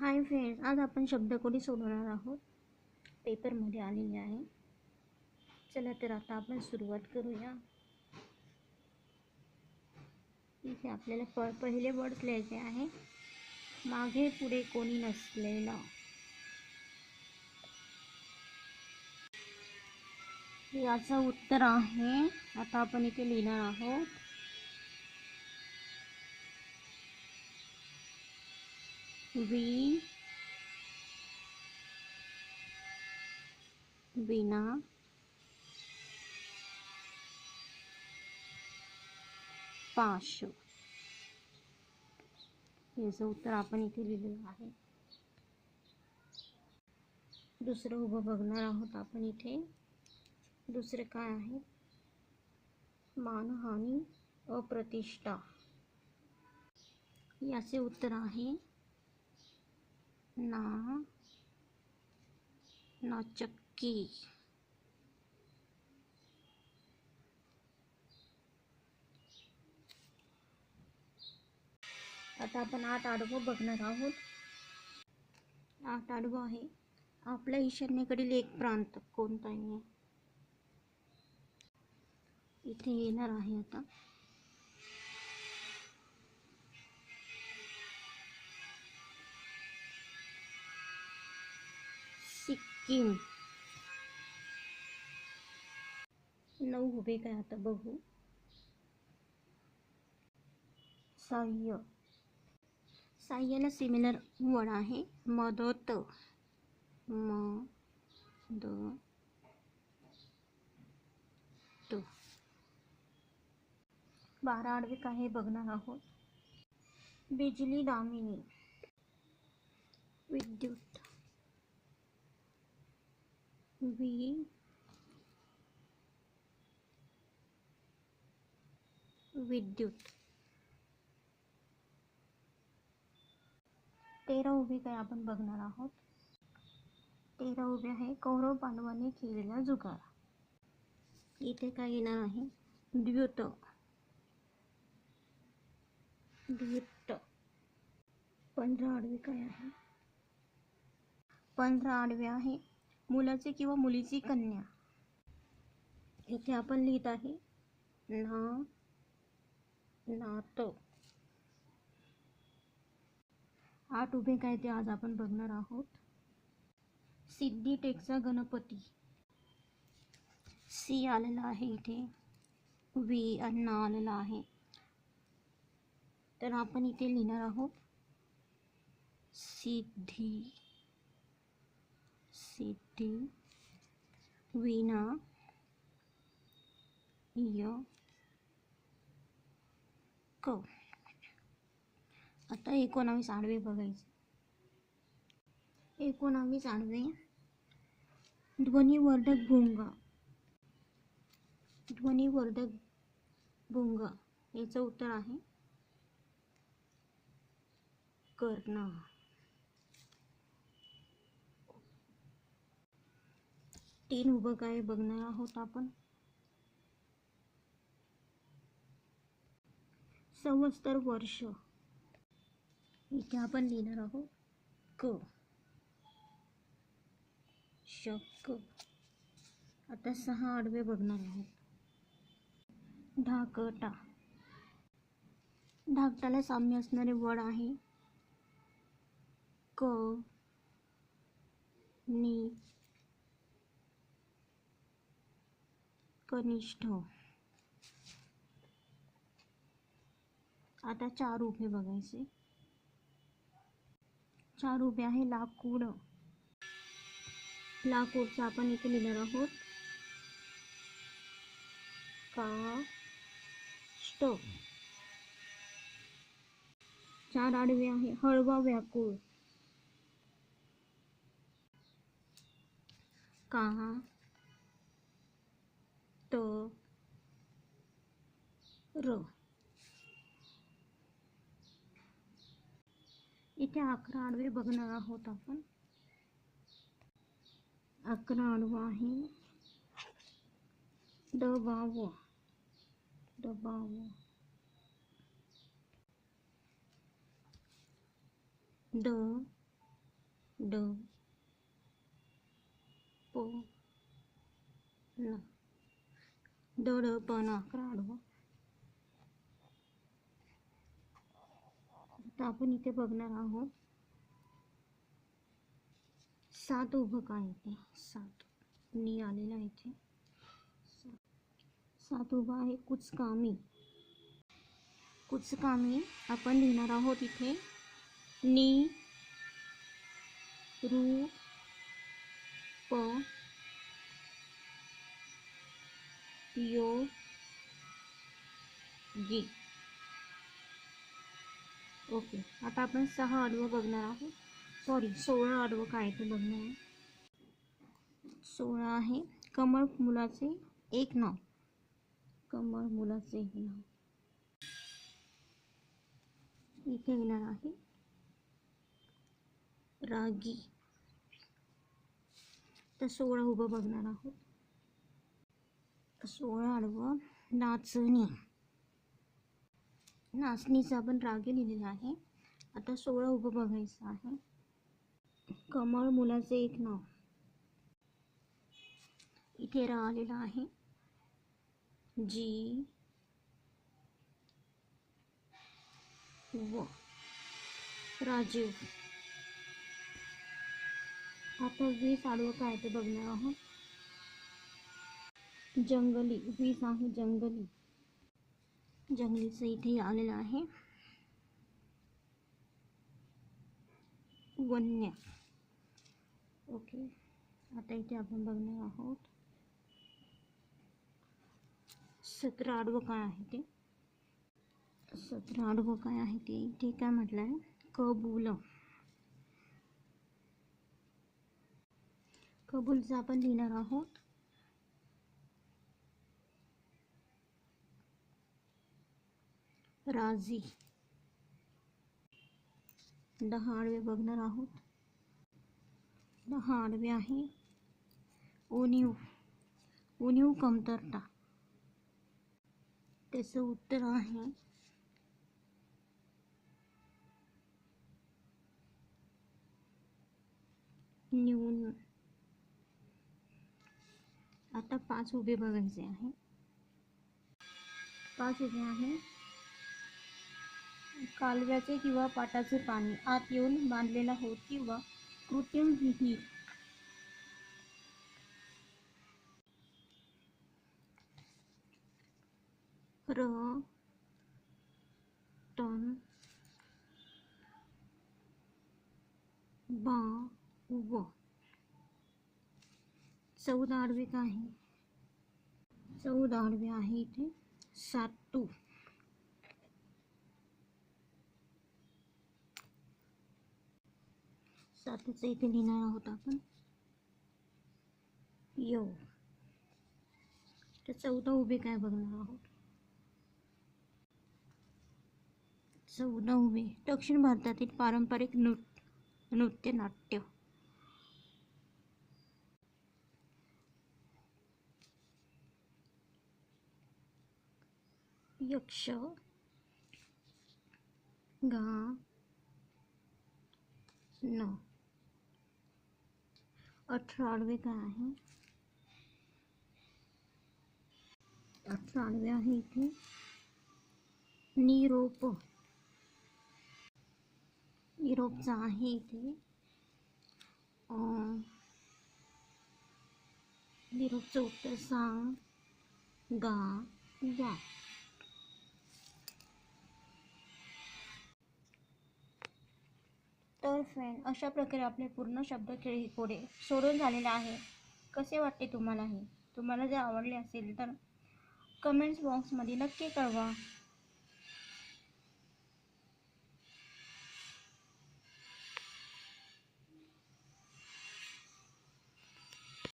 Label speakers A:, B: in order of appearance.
A: Hi friends आज आपण शब्दकोडी सोडवणार आहोत. पेपरमध्ये आलेली आहे. चला तर आता आपण सुरुवात करूया. इथे आपल्याला प पहिले वर्ड्स लिहायचे आहे. मागे पुढे कोणी नसलेला. याचं उत्तर आहे आता आपण इथे लिहिणार आहोत. वी. विना पाश. याचं उत्तर आपण इथे लिहिलेलं आहे. दुसरं उभं बघणार आहोत आपण इथे. दुसरे काय आहे? मानहानी अप्रतिष्ठा. याचे उत्तर आहे ना नाचक्की आता आपण आठ आडवं बघणार आहोत. आठ आडवं आहे. आपल्या ईशान्येकडील एक प्रांत कोणता आहे? इथे येणार आहे आता. सिक्कीम नऊ उभे काय आता बघू. सहाय्य साह्याला सिमिलर वड आहे. मदत. म द बारा आडवे काय हे बघणार आहोत? बिजली दामिनी. विद्युत. वी विद्युत. तेरा उभी काय आपण बघणार आहोत? तेरा उभे आहे. कौरव पांडवांनी केलेला जुगार. इथे काय येणार आहे? द्युत. द्युत. पंधरा आडवी काय आहे? पंधरा आडवी आहे. मुलाचे किंवा मुलीची कन्या. इथे आपण लिहित आहे ना नातं. आठ उभे काय ते आज आपण बघणार आहोत. सिद्धी टेकचा गणपती. सी आलेला आहे इथे. वी अण्णा आलेला आहे. तर आपण इथे लिहिणार आहोत सिद्धी. सिटी विना य क आता एकोणावीस आडवे बघायचे एकोणावीस आडवे ध्वनिवर्धक भुंगा ध्वनिवर्धक भुंगा याचं उत्तर आहे कर्ण तीन उभं काय बघणार आहोत आपण? संवत्सर वर्ष. इथे आपण लिहिणार आहोत क. शक. आता सहा आडवे बघणार आहोत. ढाकटा. ढाकटाला साम्य असणारे वड आहे. क. नी. कनिष्ठ. आता चार उभे बघायचे. चार उभे आहे लाकूड. लाकूडचं आपण इथे लिहिणार आहोत. का ष्ट चार आडवे आहे. हळवा व्याकुळ. का? त र। इथे अकरा आडवे बघणार आहोत आपण। अकरा आडवा आहे दबाव दबाव ड ड, प, न। ड ड प न अकरा आडवं आता आपण इथे बघणार आहोत सात उभं काय ते सात नी आलेलं इथे सात उभं आहे कुचकामी कुचकामी आपण लिहिणार आहोत इथे नी रू प यो गी. ओके आता आपण सहा आडवं बघणार आहोत. सॉरी सोळा आडवं काय ते बघणार आहे सोळा आहे. कमळ मुलाचे एक नाव. कमळ मुलाचे एक नाव. इथे येणार आहे. रागी. तर सोळा उभं बघणार आहोत. सोळा नाचणी. नाचणीचं आपण रागे लिहिलेलं आहे. आता सोळा उभं बघायचं आहे. कमळ मुलाचे एक नाव. इथे रा आहे. जी. व. राजीव. आता वीस आडवं काय ते बघणार आहोत. जंगली वीस आहे जंगली. जंगलीचं इथे आलेलं आहे. वन्य. ओके आता इथे आपण बघणार आहोत. सतरा आडवं काय आहे ते? सतरा आडवं काय आहे ते? इथे काय म्हटलं आहे कबूल. कबूलचं आपण लिहिणार आहोत. राजी। दहा आडवे बघणार आहोत। दहा आडवे आहे। उणीव उणीव कमतरता। त्याचं उत्तर आहे न्यून आता पाच उभे बघायचे आहे। पाच उभे आहे। कालव्याचे किंवा पाटाचे पाणी आत येऊन बांधलेला होत किंवा कृत्रिम विहीर. र टन बा व. चौदा आडवे काय? आहे चौदा आडवे आहे इथे. सातू सातूचं इथे लिहिणार आहोत आपण. यो. तर चौदा उभे काय बघणार आहोत? चौदा उभे. दक्षिण भारतातील पारंपरिक नृत्य नृत्य नाट्य यक्ष. गा. न. अठरा आडवे काय आहे अठरा आडवे आहे इथे निरोप। निरोपचा आहे इथे अं, निरोपचं उत्तर सांग गा या तर फ्रेंड अशा प्रकारे आपले पूर्ण शब्द खेळ कोडे सोडून झालेले आहे. कसे वाटते तुम्हाला हे तुम्हाला जर आवडले असेल तर कमेंट्स बॉक्समध्ये नक्की कळवा.